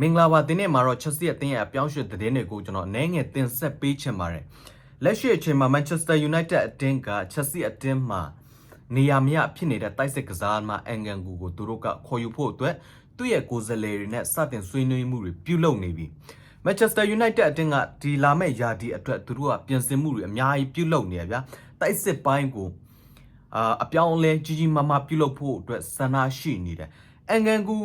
မင်္ဂလာပါဒီနေ့မှာတော့ Chelsea အသင်းရဲ့အပြောင်းအရွှေ့သတင်းတွေကိုကျွန်တော်အနေငယ်တင်ဆက်ပေးချင်ပါတယ်လက်ရှိအချိန်မှာ Manchester United အသင်းက Chelsea အသင်းမှာနေရာမရဖြစ်နေတဲ့တိုက်စစ်ကစားမှာအန်ဂန်ကူကိုသူတို့ကခေါ်ယူဖို့အတွက်သူ့ရဲ့ကိုယ်စားလှယ်တွေနဲ့စတင်ဆွေးနွေးမှုတွေပြုလုပ်နေပြီ Manchester United အတင်းကဒီလာမဲ့ယာဒီအတွက်သူတို့ကပြင်ဆင်မှုတွေအများကြီးပြုလုပ်နေရဗျာတိုက်စစ်ပိုင်းကိုအာအပြောင်းအလဲကြီးကြီးမားမားပြုလုပ်ဖို့အတွက်ဆန္ဒရှိနေတယ်အန်ဂန်ကူ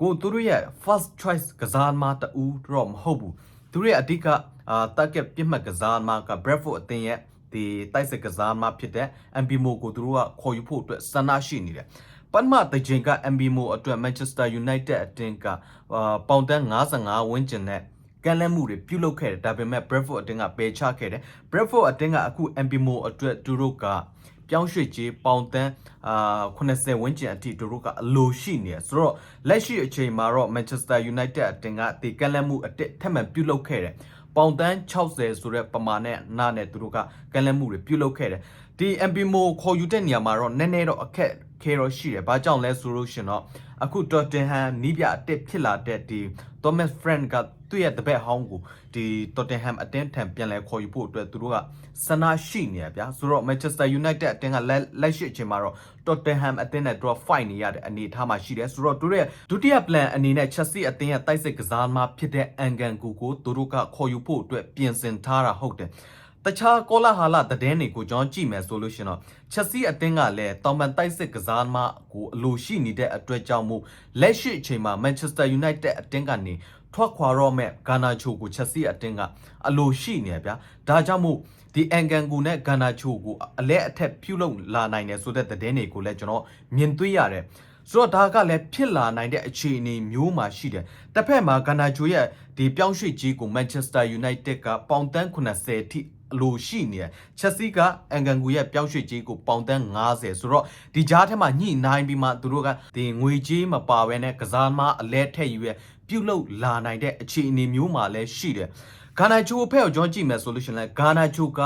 ကိုသူတို့ရဲ့ first choice ကစားမတူတော့မဟုတ်ဘူးသူတို့ရဲ့အဓိကအာ target ပြစ်မှတ်ကစားမက Bradford အတင်းရဲ့ဒီတိုက်စစ်ကစားမဖြစ်တဲ့ MBMO ကိုသူတို့ကခေါ်ယူဖို့အတွက်ဆန္ဒရှိနေတယ်ပထမတစ်ချိန်က MBMO အတွက် Manchester United အတင်းကအာပေါင်တန်း55ဝန်းကျင်နဲ့ကမ်းလှမ်းမှုတွေပြုလုပ်ခဲ့တယ်ဒါပေမဲ့ Bradford အတင်းကပယ်ချခဲ့တယ် Bradford အတင်းကအခု MBMO အတွက်သူတို့က ပြောင်းရွှေ့ကြီးပေါင်တန်းအာ80ဝန်းကျင်အထိသူတို့ကအလိုရှိနေတယ်ဆိုတော့လက်ရှိအချိန်မှာတော့ Manchester United အတင်းကဒီကမ်းလှမ်းမှုအတစ်ထက်မှန်ပြုလုပ်ခဲ့တယ်ပေါင်တန်း60ဆိုတဲ့ပမာဏနဲ့နာနဲ့သူတို့ကကမ်းလှမ်းမှုတွေပြုလုပ်ခဲ့တယ်ဒီ MBMO ခေါ်ယူတဲ့နေရာမှာတော့နည်းနည်းတော့အခက်ခဲတော့ရှိတယ်။ဘာကြောင့်လဲဆိုလို့ရှင်တော့အခု Tottenham နီးပြအတက်ဖြစ်လာတဲ့ဒီ Thomas Frank ကသူ့ရဲ့တပည့်ဟောင်းကိုဒီ Tottenham အတင်းထံပြန်လဲခေါ်ယူဖို့အတွက်သူတို့ကစနာရှိနေရဗျာ။ဆိုတော့ Manchester United အတင်းကလက်လက်ရှိအချိန်မှာတော့ Tottenham အတင်းနဲ့သူတို့ fight နေရတဲ့အနေအထားမှာရှိတယ်။ဆိုတော့သူတို့ရဲ့ဒုတိယ plan အနေနဲ့ Chelsea အတင်းရဲ့တိုက်စစ်ကစားသမားဖြစ်တဲ့ Angan ကိုကိုသူတို့ကခေါ်ယူဖို့အတွက်ပြင်ဆင်ထားတာဟုတ်တယ်။ တခြားကောလာဟာလသတင်းတွေကိုကျွန်တော်ကြည့်မယ်ဆိုလို့ရှင်တော့ချက်စီအတင်းကလည်းတောင်ပန်တိုက်စစ်ကစားသမားကိုအလိုရှိနေတဲ့အတွက်ကြောင့်မို့လက်ရှိအချိန်မှာ Manchester United အတင်းကနေထွက်ခွာတော့မဲ့ဂါနာချိုကိုချက်စီအတင်းကအလိုရှိနေဗျာဒါကြောင့်မို့ဒီအန်ကန်ကူနဲ့ဂါနာချိုကိုအလဲအထက်ပြုလုပ်လာနိုင်တယ်ဆိုတဲ့သတင်းတွေကိုလည်းကျွန်တော်မြင်တွေ့ရတယ်ဆိုတော့ဒါကလည်းဖြစ်လာနိုင်တဲ့အခြေအနေမျိုးမှာရှိတယ်။တစ်ဖက်မှာဂန္နာဂျိုရဲ့ဒီပြောင်းရွှေ့ကြီးကို Manchester United ကပေါင်တန်း80အထိ အလိုရှိနေတယ်။ချက်စီကအန်ကန်ကူရဲ့ပြောင်းရွှေ့ကြီးကိုပေါင်တန်း90ဆိုတော့ဒီကြားထဲမှာညှိနှိုင်းပြီးမှသူတို့ကဒီငွေကြေးမပါဘဲနဲ့ကစားမအလဲထက်ယူရဲ့ပြုတ်လုလာနိုင်တဲ့အခြေအနေမျိုးမှာလည်းရှိတယ်။ဂါနာဂျိုဖက်ကိုကျွန်တော်ကြည့်မယ်ဆိုလို့ရှိရင်လည်းဂါနာဂျိုက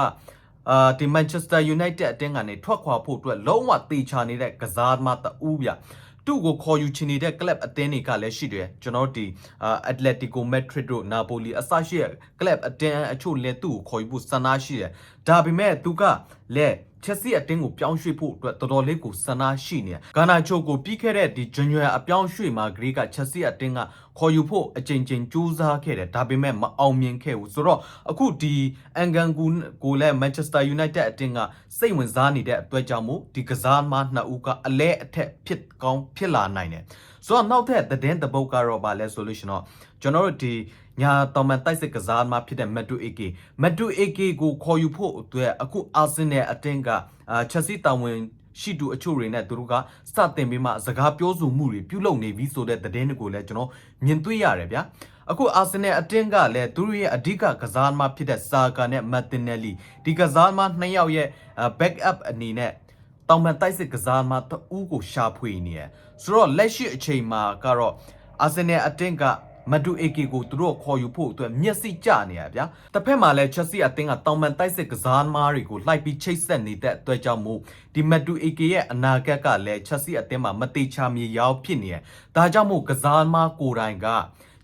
အာဒီ Manchester United အတင်းကနေထွက်ခွာဖို့အတွက်လုံးဝတေချာနေတဲ့ကစားသမားတူဗျ။ သူ့ကိုခေါ်ယူချင်နေတဲ့ club အသင်းတွေကလည်းရှိတယ်ကျွန်တော်ဒီအာ Atletico Madrid တို့ Napoli အစရှိတဲ့ club အသင်းအချို့လည်းသူ့ကိုခေါ်ယူဖို့ဆန္ဒရှိတယ်ဒါပေမဲ့သူကလည်း ချက်စီအတင်းကိုပြောင်းရွှေ့ဖို့အတွက်တော်တော်လေးကိုဆန္ဒရှိနေတယ်။ဂါနာချိုကိုပြီးခဲ့တဲ့ဒီ January အပြောင်းရွှေ့မှာဂရီးကချက်စီအတင်းကခေါ်ယူဖို့အကြိမ်ကြိမ်ကြိုးစားခဲ့တယ်ဒါပေမဲ့မအောင်မြင်ခဲ့ဘူးဆိုတော့အခုဒီအန်ဂန်ကူကိုလည်း Manchester United အတင်းကစိတ်ဝင်စားနေတဲ့အတွက်ကြောင့်မို့ဒီကစားမနှစ်ဦးကအလဲအထက်ဖြစ်ကောင်းဖြစ်လာနိုင်တယ်။ဆိုတော့နောက်ထပ်သတင်းတပုတ်ကတော့ဗာလဲဆိုလို့ရှင်တော့ကျွန်တော်တို့ဒီ ညာတော်မန်တိုက်စစ်ကစားမှာဖြစ်တဲ့မက်တူအေကေမက်တူအေကေကိုခေါ်ယူဖို့အတွက်အခုအာဆင်နယ်အတင်းကအာချက်စီတာဝန်ရှိတူအချို့တွေနဲ့သူတို့ကစတင်ပြီးမှစကားပြောဆိုမှုတွေပြုလုပ်နေပြီဆိုတဲ့သတင်းတွေကိုလည်းကျွန်တော်မြင်တွေ့ရတယ်ဗျာအခုအာဆင်နယ်အတင်းကလည်းသူတို့ရဲ့အဓိကကစားသမားဖြစ်တဲ့ဆာကာနဲ့မတ်တင်နယ်လီဒီကစားသမားနှစ်ယောက်ရဲ့ back up အနေနဲ့တောင်ပန်တိုက်စစ်ကစားသမားတအူးကိုရှာဖွေနေရဆိုတော့လက်ရှိအချိန်မှာကတော့အာဆင်နယ်အတင်းက မတူအေကီကိုသူတို့ခေါ်ယူဖို့အတွက်မျက်စိကျနေရဗျာတစ်ဖက်မှာလည်းချက်စီအသင်းကတောင်ပန်တိုက်စစ်ကစားသမားတွေကိုလှိုက်ပြီးချိတ်ဆက်နေတဲ့အတွက်ကြောင့်မို့ဒီမတူအေကီရဲ့အနာဂတ်ကလည်းချက်စီအသင်းမှာမတိချာမြေရောက်ဖြစ်နေရဒါကြောင့်မို့ကစားသမားကိုယ်တိုင်က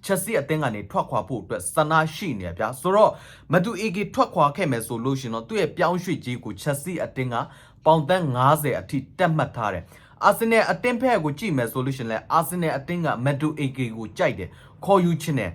ချက်စီအသင်းကနေထွက်ခွာဖို့အတွက်စနာရှိနေဗျာဆိုတော့မတူအေကီထွက်ခွာခဲ့မယ်ဆိုလို့ရှင်တော့သူ့ရဲ့ပြောင်းရွှေ့ကြီးကိုချက်စီအသင်းကပေါင်တန်း90အထိတက်မှတ်ထားတယ်အာဆင်နယ်အတင်းဖက်ကိုကြည့်မယ်ဆိုလို့ရှင်လဲအာဆင်နယ်အတင်းကမက်တူအေကေကိုကြိုက်တယ် ခေါ်ယူခြင်းတယ်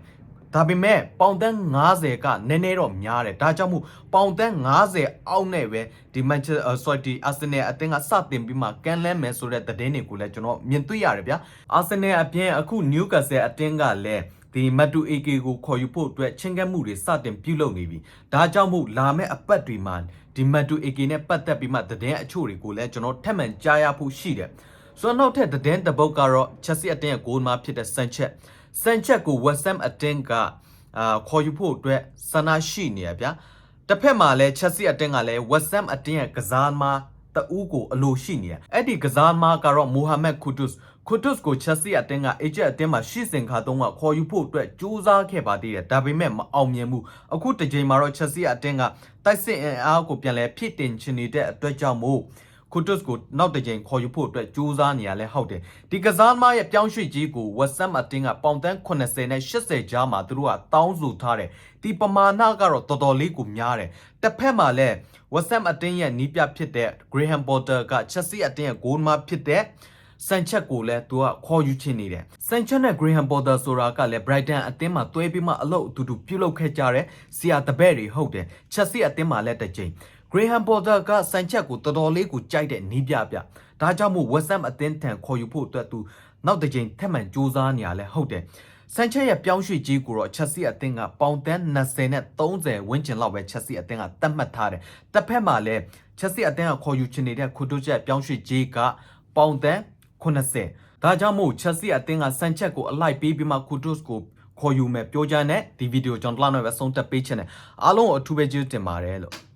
ဒါပေမဲ့ပေါင်တန်း90ကနည်းနည်းတော့များတယ်ဒါကြောင့်မို့ပေါင်တန်း90အောက်နဲ့ပဲဒီ Manchester City Arsenal အသင်းကစတင်ပြီးမှကန်လန်းမယ်ဆိုတဲ့သတင်းတွေကိုလည်းကျွန်တော်မြင်တွေ့ရတယ်ဗျာ Arsenal အပြင်အခု Newcastle အသင်းကလည်းဒီမတူ AK ကိုခေါ်ယူဖို့အတွက်ချင်းကပ်မှုတွေစတင်ပြုလုပ်နေပြီ။ဒါကြောင့်မို့လာမယ့်အပတ်တွေမှာဒီမတူ AK နဲ့ပတ်သက်ပြီးမှသတင်းအချို့တွေကိုလည်းကျွန်တော်ထပ်မံကြားရဖို့ရှိတယ်။ဆိုတော့နောက်ထပ်သတင်းတစ်ပုဒ်ကတော့ Chelsea အတင်းရဲ့ဂိုးမှာဖြစ်တဲ့ Sanchez ။ Sanchez ကို West Ham အတင်းကအာခေါ်ယူဖို့အတွက်ဆန္ဒရှိနေရဗျာ။တစ်ဖက်မှာလည်း Chelsea အတင်းကလည်း West Ham အတင်းရဲ့ကစားမှာတအူးကိုအလိုရှိနေရအဲ့ဒီကစားမားကတော့မိုဟာမက်ကူတုစ်ကူတုစ်ကိုချက်စီအတင်းကအေဂျက်အတင်းမှာရှီစင်ခါတုံးကခေါ်ယူဖို့အတွက်ကြိုးစားခဲ့ပါသေးတယ်ဒါပေမဲ့မအောင်မြင်ဘူးအခုတစ်ချိန်မှာတော့ချက်စီအတင်းကတိုက်စစ်အင်အားကိုပြန်လဲဖြစ်တင်ချင်နေတဲ့အတွက်ကြောင့်မို့ ခုတုစ်ကိုနောက်တစ်ကြိမ်ခေါ်ယူဖို့အတွက်ကြိုးစားနေရလဲဟုတ်တယ်ဒီကစားသမားရဲ့ပြောင်းရွှေ့ကြီးကို WhatsApp အတင်းကပေါင်တန်း80နဲ့80ကြားမှာသူတို့ကတောင်းဆိုထားတယ်ဒီပမာဏကတော့တော်တော်လေးကိုများတယ်တစ်ဖက်မှာလဲ WhatsApp အတင်းရဲ့နီးပြဖြစ်တဲ့ Graham Potter က Chelsea အတင်းရဲ့ goal မဖြစ်တဲ့ဆန်ချက်ကိုလည်းသူကခေါ်ယူချင်နေတယ်ဆန်ချက်နဲ့ Graham Potter ဆိုတာကလည်း Brighton အသင်းမှာတွဲပြီးမှအလုပ်အတူတူပြုလုပ်ခဲ့ကြတဲ့ဆီယာတပည့်တွေဟုတ်တယ် Chelsea အသင်းမှာလည်းတစ်ကြိမ် Graham Potter ကဆန်ချက်ကိုတော်တော်လေးကိုကြိုက်တဲ့နီးပြပြဒါကြောင့်မို့ West Ham အသင်းထံခေါ်ယူဖို့အတွက်သူနောက်တစ်ကြိမ်ထပ်မံစူးစမ်းနေရလဲဟုတ်တယ်ဆန်ချက်ရဲ့ပြောင်းရွှေ့ကြီးကိုတော့ Chelsea အသင်းကပေါင်တန်း20နဲ့30ဝန်းကျင်လောက်ပဲ Chelsea အသင်းကသတ်မှတ်ထားတယ်တစ်ဖက်မှာလည်း Chelsea အသင်းကခေါ်ယူချင်နေတဲ့ခုတိုချက်ပြောင်းရွှေ့ကြီးကပေါင်တန်း80ဒါကြောင့်မို့ Chelsea အသင်းကစံချက်ကိုအလိုက်ပေးပြီးမှ Kudos ကိုခေါ်ယူမယ်ပြောကြတဲ့ဒီဗီဒီယိုကျွန်တော်တို့လည်းပဲဆုံးသက်ပေးချင်တယ်အားလုံးကိုအထူးပဲကျေးဇူးတင်ပါတယ်လို့